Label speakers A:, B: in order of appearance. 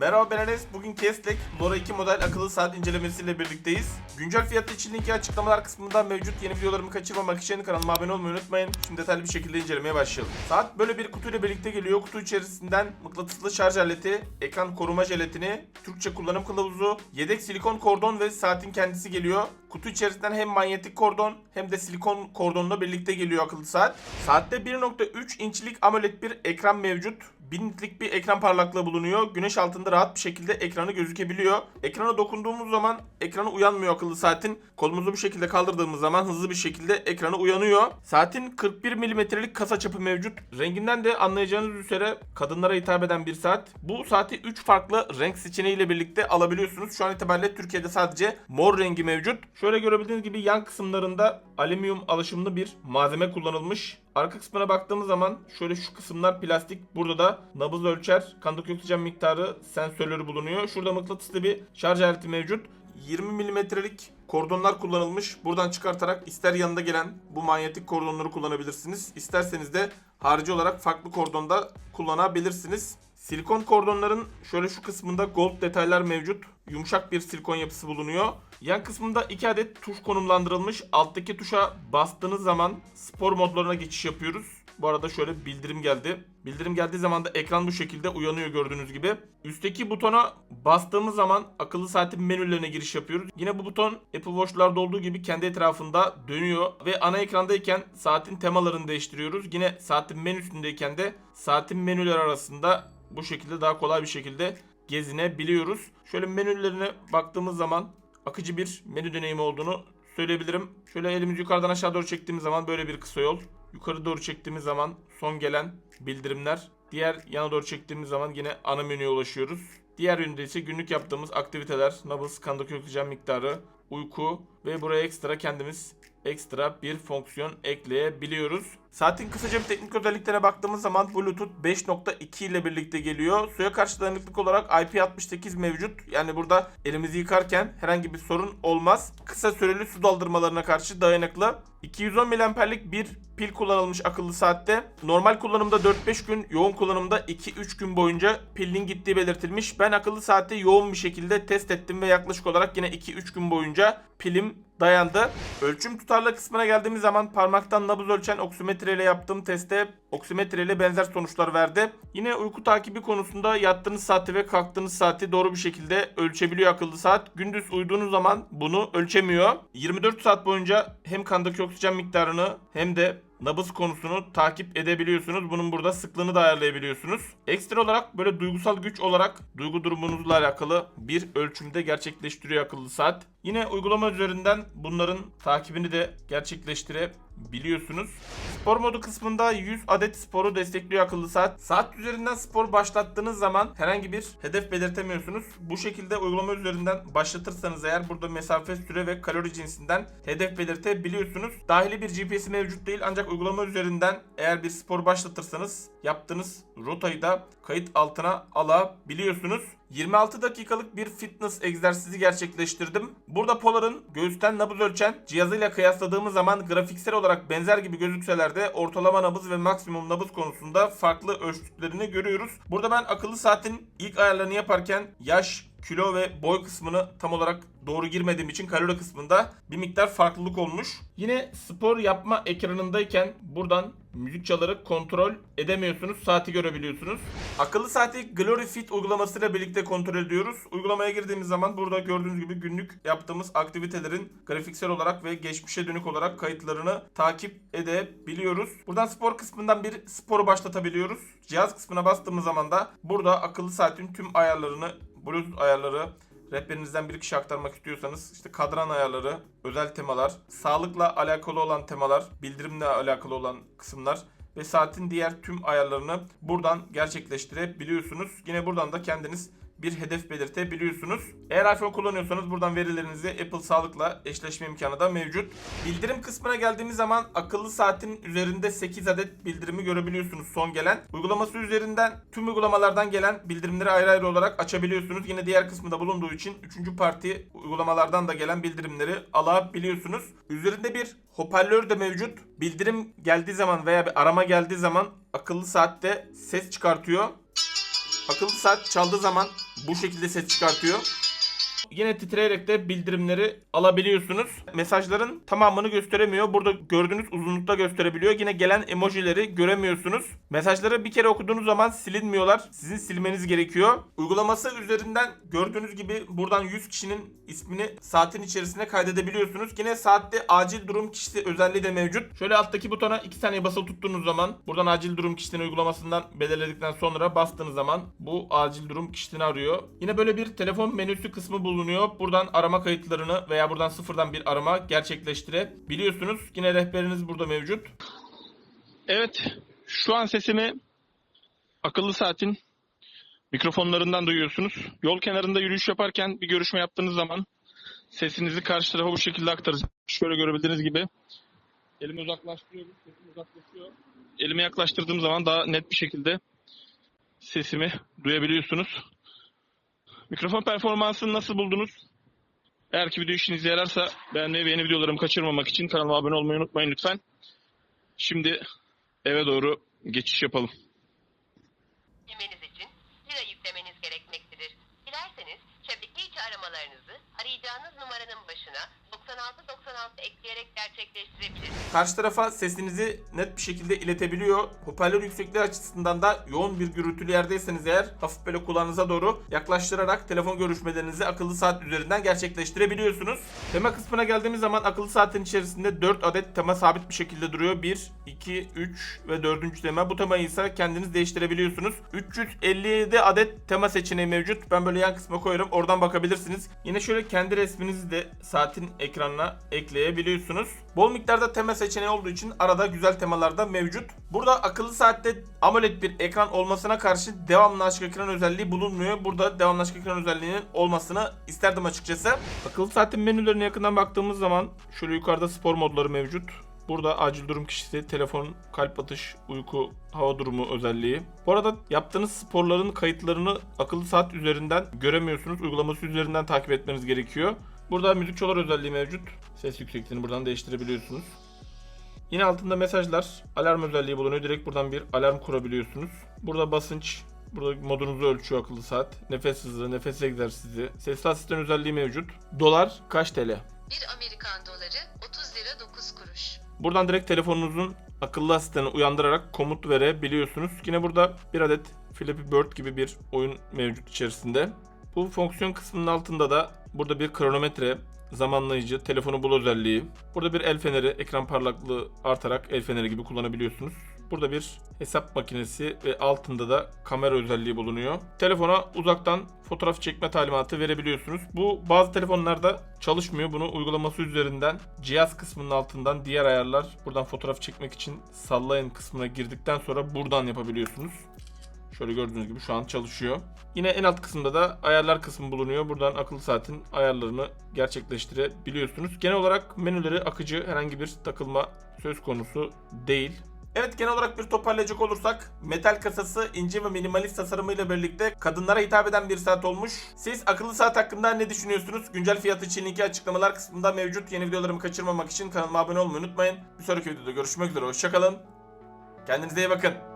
A: Merhaba ben Enes. Bugün Kestek Lora 2 model akıllı saat incelemesiyle birlikteyiz. Güncel fiyatı için linki açıklamalar kısmında mevcut. Yeni videolarımı kaçırmamak için kanalıma abone olmayı unutmayın. Şimdi detaylı bir şekilde incelemeye başlayalım. Saat böyle bir kutuyla birlikte geliyor. Kutu içerisinden mıknatıslı şarj aleti, ekran koruma jelatini, Türkçe kullanım kılavuzu, yedek silikon kordon ve saatin kendisi geliyor. Kutu içerisinden hem manyetik kordon hem de silikon kordonla birlikte geliyor akıllı saat. Saatte 1.3 inçlik AMOLED bir ekran mevcut. 1000 nitlik bir ekran parlaklığı bulunuyor. Güneş altında rahat bir şekilde ekranı gözükebiliyor. Ekrana dokunduğumuz zaman ekranı uyanmıyor akıllı saatin. Kolumuzu bu şekilde kaldırdığımız zaman hızlı bir şekilde ekranı uyanıyor. Saatin 41 milimetrelik kasa çapı mevcut. Renginden de anlayacağınız üzere kadınlara hitap eden bir saat. Bu saati 3 farklı renk seçeneğiyle birlikte alabiliyorsunuz. Şu an itibariyle Türkiye'de sadece mor rengi mevcut. Şöyle görebildiğiniz gibi yan kısımlarında alüminyum alaşımlı bir malzeme kullanılmış. Arka kısmına baktığımız zaman şöyle şu kısımlar plastik. Burada da nabız ölçer, kandaki oksijen miktarı sensörleri bulunuyor. Şurada mıknatıslı bir şarj aleti mevcut. 20 milimetrelik kordonlar kullanılmış. Buradan çıkartarak ister yanında gelen bu manyetik kordonları kullanabilirsiniz. İsterseniz de harici olarak farklı kordonda kullanabilirsiniz. Silikon kordonların şöyle şu kısmında gold detaylar mevcut. Yumuşak bir silikon yapısı bulunuyor. Yan kısmında iki adet tuş konumlandırılmış. Alttaki tuşa bastığınız zaman spor modlarına geçiş yapıyoruz. Bu arada şöyle bildirim geldi. Bildirim geldiği zaman da ekran bu şekilde uyanıyor gördüğünüz gibi. Üstteki butona bastığımız zaman akıllı saatin menülerine giriş yapıyoruz. Yine bu buton Apple Watch'larda olduğu gibi kendi etrafında dönüyor ve ana ekrandayken saatin temalarını değiştiriyoruz. Yine saatin menüsündeyken de saatin menüler arasında bu şekilde daha kolay bir şekilde gezinebiliyoruz. Şöyle menülerine baktığımız zaman akıcı bir menü deneyimi olduğunu söyleyebilirim. Şöyle elimizi yukarıdan aşağı doğru çektiğimiz zaman böyle bir kısa yol. Yukarı doğru çektiğimiz zaman son gelen bildirimler. Diğer yana doğru çektiğimiz zaman yine ana menüye ulaşıyoruz. Diğer yönde ise günlük yaptığımız aktiviteler, nabız, kandaki oksijen miktarı, uyku ve buraya ekstra kendimiz ekstra bir fonksiyon ekleyebiliyoruz. Saatin kısaca bir teknik özelliklerine baktığımız zaman Bluetooth 5.2 ile birlikte geliyor. Suya karşı dayanıklık olarak IP68 mevcut. Yani burada elimizi yıkarken herhangi bir sorun olmaz. Kısa süreli su daldırmalarına karşı dayanıklı. 210 miliamperlik bir pil kullanılmış akıllı saatte. Normal kullanımda 4-5 gün, yoğun kullanımda 2-3 gün boyunca pilin gittiği belirtilmiş. Ben akıllı saatte yoğun bir şekilde test ettim ve yaklaşık olarak yine 2-3 gün boyunca pilim dayandı. Ölçüm tutarlı kısmına geldiğimiz zaman parmaktan nabız ölçen oksimetre ile yaptığım testte oksimetre ile benzer sonuçlar verdi. Yine uyku takibi konusunda yattığınız saati ve kalktığınız saati doğru bir şekilde ölçebiliyor akıllı saat. Gündüz uyuduğunuz zaman bunu ölçemiyor. 24 saat boyunca hem kandaki oksijen miktarını hem de nabız konusunu takip edebiliyorsunuz. Bunun burada sıklığını da ayarlayabiliyorsunuz. Ekstra olarak böyle duygusal güç olarak duygu durumunuzla alakalı bir ölçümde gerçekleştiriyor akıllı saat. Yine uygulama üzerinden bunların takibini de gerçekleştirebiliyorsunuz. Spor modu kısmında 100 adet sporu destekliyor akıllı saat. Saat üzerinden spor başlattığınız zaman herhangi bir hedef belirtemiyorsunuz. Bu şekilde uygulama üzerinden başlatırsanız eğer burada mesafe, süre ve kalori cinsinden hedef belirtebiliyorsunuz. Dahili bir GPS mevcut değil ancak uygulama üzerinden eğer bir spor başlatırsanız yaptığınız rotayı da kayıt altına alabiliyorsunuz. 26 dakikalık bir fitness egzersizi gerçekleştirdim. Burada Polar'ın göğüsten nabız ölçen cihazıyla kıyasladığımız zaman grafiksel olarak benzer gibi gözükseler de ortalama nabız ve maksimum nabız konusunda farklı ölçütlerini görüyoruz. Burada ben akıllı saatin ilk ayarlarını yaparken yaş, kilo ve boy kısmını tam olarak doğru girmediğim için kalori kısmında bir miktar farklılık olmuş. Yine spor yapma ekranındayken buradan müzik çalarak kontrol edemiyorsunuz. Saati görebiliyorsunuz. Akıllı saati Glory Fit uygulamasıyla birlikte kontrol ediyoruz. Uygulamaya girdiğimiz zaman burada gördüğünüz gibi günlük yaptığımız aktivitelerin grafiksel olarak ve geçmişe dönük olarak kayıtlarını takip edebiliyoruz. Buradan spor kısmından bir sporu başlatabiliyoruz. Cihaz kısmına bastığımız zaman da burada akıllı saatin tüm ayarlarını Bluetooth ayarları, rehberinizden bir kişi aktarmak istiyorsanız işte kadran ayarları, özel temalar, sağlıkla alakalı olan temalar, bildirimle alakalı olan kısımlar ve saatin diğer tüm ayarlarını buradan gerçekleştirebiliyorsunuz. Yine buradan da kendiniz bir hedef belirtebiliyorsunuz. Eğer iPhone kullanıyorsanız buradan verilerinizi Apple Sağlık'la eşleşme imkanı da mevcut. Bildirim kısmına geldiğimiz zaman akıllı saatin üzerinde 8 adet bildirimi görebiliyorsunuz son gelen. Uygulaması üzerinden tüm uygulamalardan gelen bildirimleri ayrı ayrı olarak açabiliyorsunuz. Yine diğer kısmında bulunduğu için 3. parti uygulamalardan da gelen bildirimleri alabiliyorsunuz. Üzerinde bir hoparlör de mevcut. Bildirim geldiği zaman veya bir arama geldiği zaman akıllı saatte ses çıkartıyor. Akıllı saat çaldığı zaman bu şekilde ses çıkartıyor. Yine titreyerek de bildirimleri alabiliyorsunuz. Mesajların tamamını gösteremiyor. Burada gördüğünüz uzunlukta gösterebiliyor. Yine gelen emojileri göremiyorsunuz. Mesajları bir kere okuduğunuz zaman silinmiyorlar. Sizin silmeniz gerekiyor. Uygulaması üzerinden gördüğünüz gibi buradan 100 kişinin ismini saatin içerisine kaydedebiliyorsunuz. Yine saatte acil durum kişisi özelliği de mevcut. Şöyle alttaki butona 2 saniye basılı tuttuğunuz zaman buradan acil durum kişisini uygulamasından belirledikten sonra bastığınız zaman bu acil durum kişisini arıyor. Yine böyle bir telefon menüsü kısmı bulunuyor. Buradan arama kayıtlarını veya buradan sıfırdan bir arama gerçekleştirebiliyorsunuz. Yine rehberiniz burada mevcut.
B: Evet, şu an sesimi akıllı saatin mikrofonlarından duyuyorsunuz. Yol kenarında yürüyüş yaparken bir görüşme yaptığınız zaman sesinizi karşı tarafa bu şekilde aktaracak. Şöyle görebildiğiniz gibi elimi uzaklaştırıyorum, sesim uzaklaşıyor. Elimi yaklaştırdığım zaman daha net bir şekilde sesimi duyabiliyorsunuz. Mikrofon performansını nasıl buldunuz? Eğer ki video işinize yararsa beğenmeyi ve yeni videolarımı kaçırmamak için kanalıma abone olmayı unutmayın lütfen. Şimdi eve doğru geçiş yapalım.
C: Yüklemeniz arayacağınız numaranın başına 9696 ekleyerek gerçekleştirebilirsiniz.
A: Karşı tarafa sesinizi net bir şekilde iletebiliyor. Hoparlör yüksekliği açısından da yoğun bir gürültülü yerdeyseniz eğer hafif böyle kulağınıza doğru yaklaştırarak telefon görüşmelerinizi akıllı saat üzerinden gerçekleştirebiliyorsunuz. Tema kısmına geldiğimiz zaman akıllı saatin içerisinde 4 adet tema sabit bir şekilde duruyor. 1, 2, 3 ve 4. tema. Bu temayı ise kendiniz değiştirebiliyorsunuz. 357 adet tema seçeneği mevcut. Ben böyle yan kısma koyarım. Oradan bakabilirsiniz. Yine şöyle kendi resminizi de saatin ekranına ekleyebiliyorsunuz. Bol miktarda tema seçeneği olduğu için arada güzel temalar da mevcut. Burada akıllı saatte AMOLED bir ekran olmasına karşı devamlı açık ekran özelliği bulunmuyor. Burada devamlı açık ekran özelliğinin olmasını isterdim açıkçası. Akıllı saatin menülerine yakından baktığımız zaman şöyle yukarıda spor modları mevcut. Burada acil durum kişisi, telefon, kalp atış, uyku, hava durumu özelliği. Bu arada yaptığınız sporların kayıtlarını akıllı saat üzerinden göremiyorsunuz. Uygulaması üzerinden takip etmeniz gerekiyor. Burada müzik çalar özelliği mevcut. Ses yüksekliğini buradan değiştirebiliyorsunuz. Yine altında mesajlar, alarm özelliği bulunuyor. Direkt buradan bir alarm kurabiliyorsunuz. Burada basınç, burada modunuzu ölçüyor akıllı saat. Nefes hızı, nefes egzersizi, sesli asistan özelliği mevcut. Dolar kaç TL?
C: 1 Amerikan doları 30 lira 9 kuruş.
A: Buradan direkt telefonunuzun akıllı asistanı uyandırarak komut verebiliyorsunuz. Yine burada bir adet Flappy Bird gibi bir oyun mevcut içerisinde. Bu fonksiyon kısmının altında da burada bir kronometre, zamanlayıcı, telefonu bul özelliği. Burada bir el feneri, ekran parlaklığı artarak el feneri gibi kullanabiliyorsunuz. Burada bir hesap makinesi ve altında da kamera özelliği bulunuyor. Telefona uzaktan fotoğraf çekme talimatı verebiliyorsunuz. Bu bazı telefonlarda çalışmıyor. Bunu uygulaması üzerinden cihaz kısmının altından diğer ayarlar buradan fotoğraf çekmek için sallayın kısmına girdikten sonra buradan yapabiliyorsunuz. Şöyle gördüğünüz gibi şu an çalışıyor. Yine en alt kısımda da ayarlar kısmı bulunuyor. Buradan akıllı saatin ayarlarını gerçekleştirebiliyorsunuz. Genel olarak menüleri akıcı herhangi bir takılma söz konusu değil. Evet genel olarak bir toparlayacak olursak metal kasası ince ve minimalist tasarımıyla birlikte kadınlara hitap eden bir saat olmuş. Siz akıllı saat hakkında ne düşünüyorsunuz? Güncel fiyatı için linki açıklamalar kısmında mevcut. Yeni videolarımı kaçırmamak için kanalıma abone olmayı unutmayın. Bir sonraki videoda görüşmek üzere. Hoşçakalın. Kendinize iyi bakın.